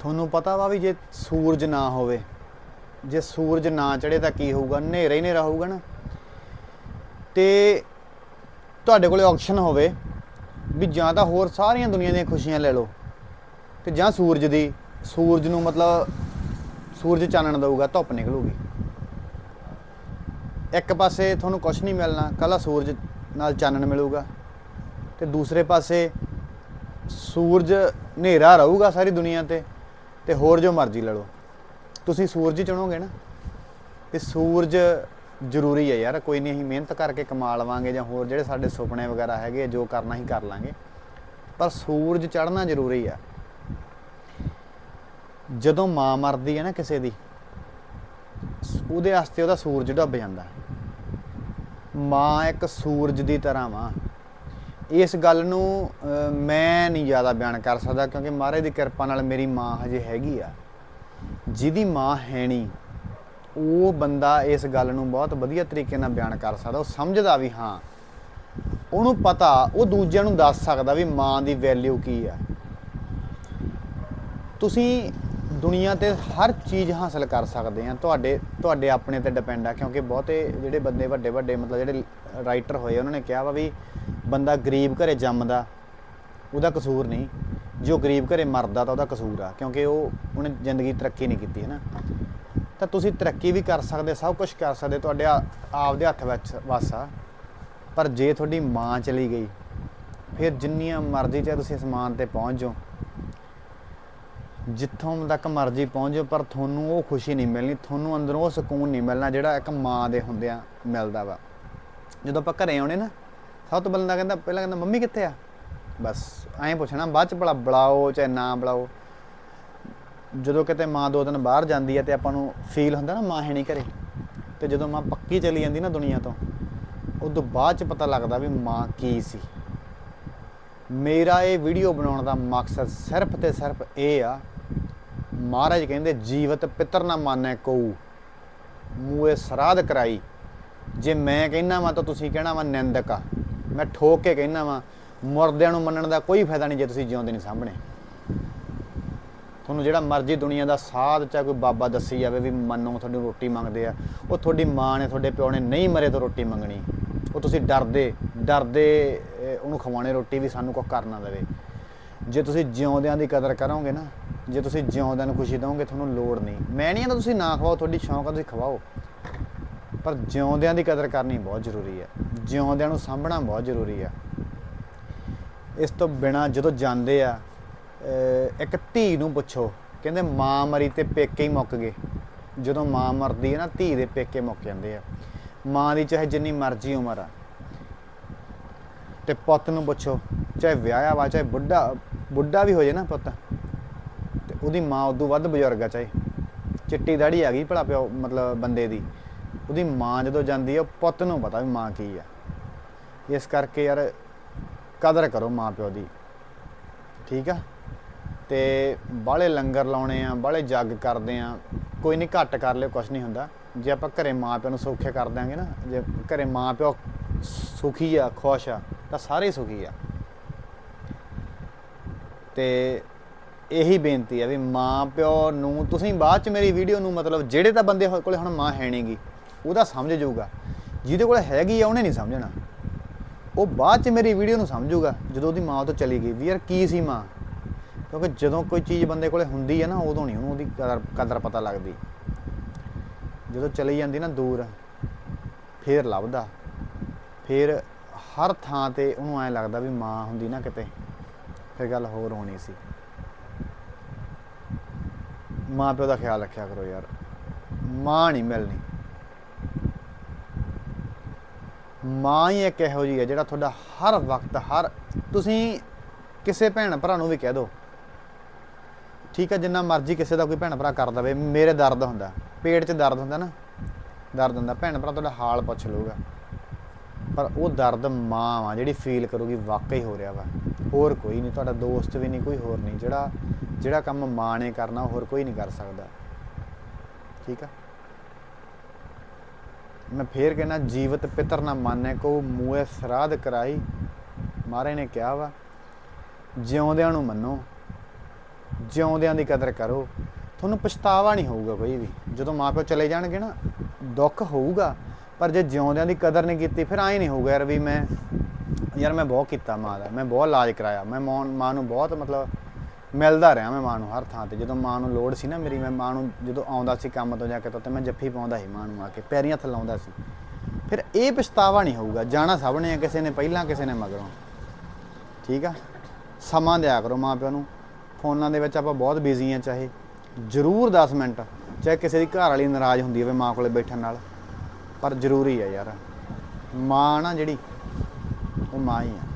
ਤੁਹਾਨੂੰ ਪਤਾ ਵਾ ਵੀ ਜੇ ਸੂਰਜ ਨਾ ਹੋਵੇ, ਜੇ ਸੂਰਜ ਨਾ ਚੜੇ ਤਾਂ ਕੀ ਹੋਊਗਾ? ਹਨੇਰਾ ਹੀ ਹਨੇਰਾ ਹੋਊਗਾ ਨਾ। ਤੇ ਤੁਹਾਡੇ ਕੋਲੇ ਆਪਸ਼ਨ ਹੋਵੇ ਵੀ ਜਾਂ ਤਾਂ ਹੋਰ ਸਾਰੀਆਂ ਦੁਨੀਆ ਦੀਆਂ ਖੁਸ਼ੀਆਂ ਲੈ ਲਓ ਤੇ ਜਾਂ ਸੂਰਜ ਦੀ। ਸੂਰਜ ਨੂੰ ਮਤਲਬ ਸੂਰਜ ਚਾਨਣ ਦਊਗਾ, ਧੁੱਪ ਨਿਕਲੂਗੀ। ਇੱਕ ਪਾਸੇ ਤੁਹਾਨੂੰ ਕੁਝ ਨਹੀਂ ਮਿਲਣਾ ਕੱਲਾ ਸੂਰਜ ਨਾਲ ਚਾਨਣ ਮਿਲੂਗਾ। ਤੇ ਦੂਸਰੇ ਪਾਸੇ ਸੂਰਜ ਹਨੇਰਾ ਰਹੂਗਾ ਸਾਰੀ ਦੁਨੀਆ ਤੇ। ਤੇ ਹੋਰ ਜੋ ਮਰਜ਼ੀ ਲੈ ਲਓ। ਤੁਸੀਂ ਸੂਰਜ ਹੀ ਚੁਣੋਗੇ ਨਾ। ਤੇ ਸੂਰਜ ਜ਼ਰੂਰੀ ਹੈ ਯਾਰ ਕੋਈ ਨਹੀਂ ਅਸੀਂ ਮਿਹਨਤ ਕਰਕੇ ਕਮਾ ਲਵਾਂਗੇ ਜਾਂ ਹੋਰ ਜਿਹੜੇ ਸਾਡੇ ਸੁਪਨੇ ਵਗੈਰਾ ਹੈਗੇ ਆ, ਜੋ ਕਰਨਾ ਹੀ ਕਰ ਲਾਂਗੇ। ਪਰ ਸੂਰਜ ਚੜ੍ਹਨਾ ਜ਼ਰੂਰੀ ਆ। ਜਦੋਂ ਮਾਂ ਮਰਦੀ ਹੈ ਨਾ ਕਿਸੇ ਦੀ ਉਹਦੇ ਵਾਸਤੇ ਉਹਦਾ ਸੂਰਜ ਡੁੱਬ ਜਾਂਦਾ। ਮਾਂ ਇੱਕ ਸੂਰਜ ਦੀ ਤਰ੍ਹਾਂ ਵਾ। ਇਸ ਗੱਲ ਨੂੰ ਮੈਂ ਨਹੀਂ ਜ਼ਿਆਦਾ ਬਿਆਨ ਕਰ ਸਕਦਾ ਕਿਉਂਕਿ ਮਹਾਰਾਜ ਦੀ ਕਿਰਪਾ ਨਾਲ ਮੇਰੀ ਮਾਂ ਹਜੇ ਹੈਗੀ ਆ। ਜਿਹਦੀ ਮਾਂ ਹੈ ਨਹੀਂ, ਉਹ ਬੰਦਾ ਇਸ ਗੱਲ ਨੂੰ ਬਹੁਤ ਵਧੀਆ ਤਰੀਕੇ ਨਾਲ ਬਿਆਨ ਕਰ ਸਕਦਾ, ਉਹ ਸਮਝਦਾ ਵੀ ਹਾਂ। ਉਹਨੂੰ ਪਤਾ, ਉਹ ਦੂਜਿਆਂ ਨੂੰ ਦੱਸ ਸਕਦਾ ਵੀ ਮਾਂ ਦੀ ਵੈਲਿਊ ਕੀ ਆ। ਤੁਸੀਂ ਦੁਨੀਆ ਤੇ ਹਰ ਚੀਜ਼ ਹਾਸਲ ਕਰ ਸਕਦੇ ਆ, ਤੁਹਾਡੇ ਤੁਹਾਡੇ ਆਪਣੇ ਤੇ ਡਿਪੈਂਡ ਆ ਕਿਉਂਕਿ ਬਹੁਤੇ ਜਿਹੜੇ ਬੰਦੇ ਵੱਡੇ ਵੱਡੇ ਮਤਲਬ ਜਿਹੜੇ ਰਾਈਟਰ ਹੋਏ, ਉਹਨਾਂ ਨੇ ਕਿਹਾ ਵਾ ਵੀ ਬੰਦਾ ਗਰੀਬ ਘਰੇ ਜੰਮਦਾ, ਉਹਦਾ ਕਸੂਰ ਨਹੀਂ। ਜੋ ਗਰੀਬ ਘਰੇ ਮਰਦਾ ਤਾਂ ਉਹਦਾ ਕਸੂਰ ਆ, ਕਿਉਂਕਿ ਉਹ ਉਹਨੇ ਜ਼ਿੰਦਗੀ ਤਰੱਕੀ ਨਹੀਂ ਕੀਤੀ ਹੈ ਨਾ ਤਾਂ ਤੁਸੀਂ ਤਰੱਕੀ ਵੀ ਕਰ ਸਕਦੇ, ਸਭ ਕੁਝ ਕਰ ਸਕਦੇ, ਤੁਹਾਡੇ ਆਪ ਦੇ ਹੱਥ ਵਿੱਚ ਵਸ ਆ। ਪਰ ਜੇ ਤੁਹਾਡੀ ਮਾਂ ਚਲੀ ਗਈ, ਫਿਰ ਜਿੰਨੀਆਂ ਮਰਜ਼ੀ ਚਾਹੇ ਤੁਸੀਂ ਅਸਮਾਨ ਤੇ ਪਹੁੰਚ ਜਾਓ, ਜਿੱਥੋਂ ਤੱਕ ਮਰਜ਼ੀ ਪਹੁੰਚ ਜਾਓ, ਪਰ ਤੁਹਾਨੂੰ ਉਹ ਖੁਸ਼ੀ ਨਹੀਂ ਮਿਲਣੀ, ਤੁਹਾਨੂੰ ਅੰਦਰੋਂ ਉਹ ਸਕੂਨ ਨਹੀਂ ਮਿਲਣਾ ਜਿਹੜਾ ਇੱਕ ਮਾਂ ਦੇ ਹੁੰਦਿਆਂ ਮਿਲਦਾ ਵਾ। ਜਦੋਂ ਆਪਾਂ ਘਰੇ ਆਉਣੇ ਨਾ ਸਭ ਤੋਂ ਬੰਦਾ ਕਹਿੰਦਾ, ਪਹਿਲਾਂ ਕਹਿੰਦਾ, ਮੰਮੀ ਕਿੱਥੇ ਆ? ਬਸ, ਐਂ ਪੁੱਛਣਾ, ਬਾਅਦ ਚ ਭਲਾ ਬੁਲਾਓ ਚਾਹੇ ਨਾ ਬੁਲਾਓ। ਜਦੋਂ ਕਿਤੇ ਮਾਂ ਦੋ ਦਿਨ ਬਾਹਰ ਜਾਂਦੀ ਹੈ ਤੇ ਆਪਾਂ ਨੂੰ ਫੀਲ ਹੁੰਦਾ ਨਾ ਮਾਂ ਹੈ ਨਹੀਂ ਘਰੇ, ਤੇ ਜਦੋਂ ਮਾਂ ਪੱਕੀ ਚਲੀ ਜਾਂਦੀ ਨਾ ਦੁਨੀਆ ਤੋਂ, ਉਦੋਂ ਬਾਅਦ ਚ ਪਤਾ ਲੱਗਦਾ ਵੀ ਮਾਂ ਕੀ ਸੀ। ਮੇਰਾ ਇਹ ਵੀਡੀਓ ਬਣਾਉਣ ਦਾ ਮਕਸਦ ਸਿਰਫ ਤੇ ਸਿਰਫ ਇਹ ਆ, ਮਹਾਰਾਜ ਕਹਿੰਦੇ, ਜੀਵਤ ਪਿਤਰ ਨਾ ਮਾਨੈ ਕਉ ਮੂਏ ਸਰਾਧ ਕਰਾਈ, ਜੇ ਮੈਂ ਕਹਿਣਾ ਵਾਂ ਤਾਂ ਤੁਸੀਂ ਕਹਿਣਾ ਵਾ ਨਿੰਦਕ ਆ। ਮੈਂ ਠੋਕ ਕੇ ਕਹਿਣਾ ਵਾਂ, ਮੁਰਦਿਆਂ ਨੂੰ ਮੰਨਣ ਦਾ ਕੋਈ ਫਾਇਦਾ ਨਹੀਂ ਜੇ ਤੁਸੀਂ ਜਿਉਂਦੇ ਨਹੀਂ ਸਾਹਮਣੇ। ਤੁਹਾਨੂੰ ਜਿਹੜਾ ਮਰਜ਼ੀ ਦੁਨੀਆ ਦਾ ਸਾਧ ਚਾਹੇ ਕੋਈ ਬਾਬਾ ਦੱਸੀ ਜਾਵੇ ਵੀ ਮੰਨੋ ਤੁਹਾਨੂੰ ਰੋਟੀ ਮੰਗਦੇ ਆ। ਉਹ ਤੁਹਾਡੀ ਮਾਂ ਨੇ, ਤੁਹਾਡੇ ਪਿਓ ਨੇ ਨਹੀਂ ਮਰੇ ਤੋਂ ਰੋਟੀ ਮੰਗਣੀ। ਉਹ ਤੁਸੀਂ ਡਰਦੇ ਡਰਦੇ ਉਹਨੂੰ ਖਵਾਉਣੇ ਰੋਟੀ ਵੀ ਸਾਨੂੰ ਕੁਝ ਕਰਨਾ ਦੇਵੇ। ਜੇ ਤੁਸੀਂ ਜਿਉਂਦਿਆਂ ਦੀ ਕਦਰ ਕਰੋਗੇ ਨਾ, ਜੇ ਤੁਸੀਂ ਜਿਉਂਦਿਆਂ ਨੂੰ ਖੁਸ਼ੀ ਦਿਓਗੇ ਤੁਹਾਨੂੰ ਲੋੜ ਨਹੀਂ। ਮੈਂ ਨਹੀਂ ਕਹਿੰਦਾ ਤੁਸੀਂ ਨਾ ਖਵਾਓ, ਤੁਹਾਡੀ ਸ਼ੌਂਕ ਆ, ਤੁਸੀਂ ਖਵਾਓ। ਪਰ ਜਿਉਂਦਿਆਂ ਦੀ ਕਦਰ ਕਰਨੀ ਬਹੁਤ ਜ਼ਰੂਰੀ ਹੈ। ਜਿਉਂਦਿਆਂ ਨੂੰ ਸਾਂਭਣਾ ਬਹੁਤ ਜ਼ਰੂਰੀ ਹੈ। ਇਸ ਤੋਂ ਬਿਨਾ ਜਦੋਂ ਜਾਂਦੇ ਆ ਇੱਕ ਧੀ ਨੂੰ ਪੁੱਛੋ, ਕਹਿੰਦੇ ਮਾਂ ਮਰੀ ਤੇ ਪੇਕੇ ਹੀ ਮੁੱਕ ਗਏ। ਜਦੋਂ ਮਾਂ ਮਰਦੀ ਹੈ ਨਾ, ਧੀ ਦੇ ਪੇਕੇ ਮੁੱਕ ਜਾਂਦੇ ਆ। ਮਾਂ ਦੀ ਚਾਹੇ ਜਿੰਨੀ ਮਰਜ਼ੀ ਉਮਰ ਆ। ਤੇ ਪੁੱਤ ਨੂੰ ਪੁੱਛੋ, ਚਾਹੇ ਵਿਆਹਿਆ ਵਾ, ਚਾਹੇ ਬੁੱਢਾ ਬੁੱਢਾ ਵੀ ਹੋ ਜੇ ਨਾ ਪੁੱਤ, ਤੇ ਉਹਦੀ ਮਾਂ ਉਦੋਂ ਵੱਧ ਬਜ਼ੁਰਗ ਆ ਚਾਹੇ। ਚਿੱਟੀ ਦਾੜੀ ਆ ਗਈ ਭਲਾ ਪਿਓ, ਮਤਲਬ ਬੰਦੇ ਦੀ। ਉਹਦੀ ਮਾਂ ਜਦੋਂ ਜਾਂਦੀ ਆ ਪੁੱਤ ਨੂੰ ਪਤਾ ਵੀ ਮਾਂ ਕੀ ਆ ਇਸ ਕਰਕੇ ਯਾਰ ਕਦਰ ਕਰੋ ਮਾਂ ਪਿਓ ਦੀ। ਠੀਕ ਆ? ਤੇ ਬਾਹਲੇ ਲੰਗਰ ਲਾਉਣੇ ਆ, ਬਾਹਲੇ ਜੱਗ ਕਰਦੇ ਆ, ਕੋਈ ਨਹੀਂ ਘੱਟ ਕਰ ਲਿਓ ਕੁਝ ਨਹੀਂ ਹੁੰਦਾ। ਜੇ ਆਪਾਂ ਘਰੇ ਮਾਂ ਪਿਓ ਨੂੰ ਸੌਖੇ ਕਰ ਦਾਂਗੇ ਨਾ, ਜੇ ਘਰੇ ਮਾਂ ਪਿਓ ਸੁਖੀ ਆ, ਖੁਸ਼ ਆ, ਤਾਂ ਸਾਰੇ ਸੁਖੀ ਆ। ਤੇ ਇਹੀ ਬੇਨਤੀ ਹੈ ਵੀ ਮਾਂ ਪਿਓ ਨੂੰ, ਤੁਸੀਂ ਬਾਅਦ ਚ ਮੇਰੀ ਵੀਡੀਓ ਨੂੰ ਮਤਲਬ ਜਿਹੜੇ ਤਾਂ ਬੰਦੇ ਕੋਲੇ ਹੁਣ ਮਾਂ ਹੈ ਨਹੀਂਗੀ ਉਹਦਾ ਸਮਝ ਜਾਊਗਾ। ਜਿਹਦੇ ਕੋਲ ਹੈਗੀ ਆ, ਉਹਨੇ ਨਹੀਂ ਸਮਝਣਾ। ਉਹ ਬਾਅਦ ਚ ਮੇਰੀ ਵੀਡੀਓ ਨੂੰ ਸਮਝੂਗਾ, ਜਦੋਂ ਉਹਦੀ ਮਾਂ ਤੋਂ ਚਲੀ ਗਈ ਵੀ ਯਾਰ ਕੀ ਸੀ ਮਾਂ? ਕਿਉਂਕਿ ਜਦੋਂ ਕੋਈ ਚੀਜ਼ ਬੰਦੇ ਕੋਲੇ ਹੁੰਦੀ ਹੈ ਨਾ, ਉਦੋਂ ਨਹੀਂ ਉਹਨੂੰ ਉਹਦੀ ਕਦਰ ਕਦਰ ਪਤਾ ਲੱਗਦੀ। ਜਦੋਂ ਚਲੀ ਜਾਂਦੀ ਨਾ ਦੂਰ, ਫੇਰ ਲੱਭਦਾ। ਫੇਰ ਹਰ ਥਾਂ ਤੇ ਉਹਨੂੰ ਐਂ ਲੱਗਦਾ ਵੀ ਮਾਂ ਹੁੰਦੀ ਨਾ ਕਿਤੇ। ਫਿਰ ਗੱਲ ਹੋਰ ਹੋਣੀ ਸੀ। ਮਾਂ ਪਿਓ ਦਾ ਖਿਆਲ ਰੱਖਿਆ ਕਰੋ ਯਾਰ। ਮਾਂ ਨਹੀਂ ਮਿਲਣੀ। ਮਾਂ ਹੀ ਇੱਕ ਇਹੋ ਜਿਹੀ ਹੈ ਜਿਹੜਾ ਤੁਹਾਡਾ ਹਰ ਵਕਤ, ਹਰ, ਤੁਸੀਂ ਕਿਸੇ ਭੈਣ ਭਰਾ ਨੂੰ ਵੀ ਕਹਿ ਦਿਓ ਠੀਕ ਹੈ, ਜਿੰਨਾ ਮਰਜ਼ੀ ਕਿਸੇ ਦਾ ਕੋਈ ਭੈਣ ਭਰਾ ਕਰ ਦਵੇ, ਮੇਰੇ ਦਰਦ ਹੁੰਦਾ, ਪੇਟ 'ਚ ਦਰਦ ਹੁੰਦਾ ਨਾ, ਦਰਦ ਹੁੰਦਾ, ਭੈਣ ਭਰਾ ਤੁਹਾਡਾ ਹਾਲ ਪੁੱਛ ਲਊਗਾ। ਪਰ ਉਹ ਦਰਦ ਮਾਂ ਵਾ ਜਿਹੜੀ ਫੀਲ ਕਰੂਗੀ, ਵਾਕਈ ਹੋ ਰਿਹਾ ਵਾ। ਹੋਰ ਕੋਈ ਨਹੀਂ, ਤੁਹਾਡਾ ਦੋਸਤ ਵੀ ਨਹੀਂ, ਕੋਈ ਹੋਰ ਨਹੀਂ, ਜਿਹੜਾ ਜਿਹੜਾ ਕੰਮ ਮਾਂ ਨੇ ਕਰਨਾ, ਹੋਰ ਕੋਈ ਨਹੀਂ ਕਰ ਸਕਦਾ। ਠੀਕ ਆ? ਮੈਂ ਫੇਰ ਕਹਿੰਦਾ, ਜੀਵਤ ਪਿਤਰ ਨਾ ਮਾਨੈ ਕੋ ਮੂਏ ਸਰਾਧ ਕਰਾਈ। ਮਹਾਰਾਜ ਨੇ ਕਿਹਾ ਵਾ, ਜਿਉਂਦਿਆਂ ਨੂੰ ਮੰਨੋ, ਜਿਉਂਦਿਆਂ ਦੀ ਕਦਰ ਕਰੋ। ਤੁਹਾਨੂੰ ਪਛਤਾਵਾ ਨਹੀਂ ਹੋਊਗਾ ਕੋਈ ਵੀ। ਜਦੋਂ ਮਾਪਿਓ ਚਲੇ ਜਾਣਗੇ ਨਾ, ਦੁੱਖ ਹੋਊਗਾ, ਪਰ ਜੇ ਜਿਉਂਦਿਆਂ ਦੀ ਕਦਰ ਨਹੀਂ ਕੀਤੀ, ਫਿਰ ਐਂ ਨਹੀਂ ਹੋਊਗਾ ਯਾਰ ਵੀ ਮੈਂ, ਯਾਰ ਮੈਂ ਬਹੁਤ ਕੀਤਾ ਮਾਂ ਦਾ, ਮੈਂ ਬਹੁਤ ਇਲਾਜ ਕਰਾਇਆ ਮੈਂ ਮਾਂ ਮਾਂ ਨੂੰ ਬਹੁਤ ਮਤਲਬ ਮਿਲਦਾ ਰਿਹਾ ਮੈਂ ਮਾਂ ਨੂੰ ਹਰ ਥਾਂ ਤੇ। ਜਦੋਂ ਮਾਂ ਨੂੰ ਲੋੜ ਸੀ ਨਾ ਮੇਰੀ ਮੈਂ ਮਾਂ ਨੂੰ ਜਦੋਂ ਆਉਂਦਾ ਸੀ ਕੰਮ ਤੋਂ ਜਾ ਕੇ ਤਾਂ ਮੈਂ ਜੱਫੀ ਪਾਉਂਦਾ ਸੀ ਮਾਂ ਨੂੰ ਆ ਕੇ ਪੈਰੀਆਂ ਹੱਥ ਲਾਉਂਦਾ ਸੀ। ਫਿਰ ਇਹ ਪਛਤਾਵਾ ਨਹੀਂ ਹੋਊਗਾ। ਜਾਣਾ ਸਭ ਨੇ ਆ, ਕਿਸੇ ਨੇ ਪਹਿਲਾਂ ਕਿਸੇ ਨੇ ਮਗਰੋਂ। ਠੀਕ ਆ? ਸਮਾਂ ਦਿਆ ਕਰੋ ਮਾਂ ਪਿਓ ਨੂੰ। ਫੋਨਾਂ ਦੇ ਵਿੱਚ ਆਪਾਂ ਬਹੁਤ ਬਿਜ਼ੀ ਆ ਚਾਹੇ ਜ਼ਰੂਰ 10 ਮਿੰਟ ਚਾਹੇ ਕਿਸੇ ਦੀ ਘਰ ਵਾਲੀ ਨਾਰਾਜ਼ ਹੁੰਦੀ ਹੋਵੇ ਮਾਂ ਕੋਲੇ ਬੈਠਣ ਨਾਲ। ਪਰ ਜ਼ਰੂਰੀ ਆ ਯਾਰ। ਮਾਂ ਨਾ ਜਿਹੜੀ ਉਹ ਮਾਂ ਹੀ ਆ।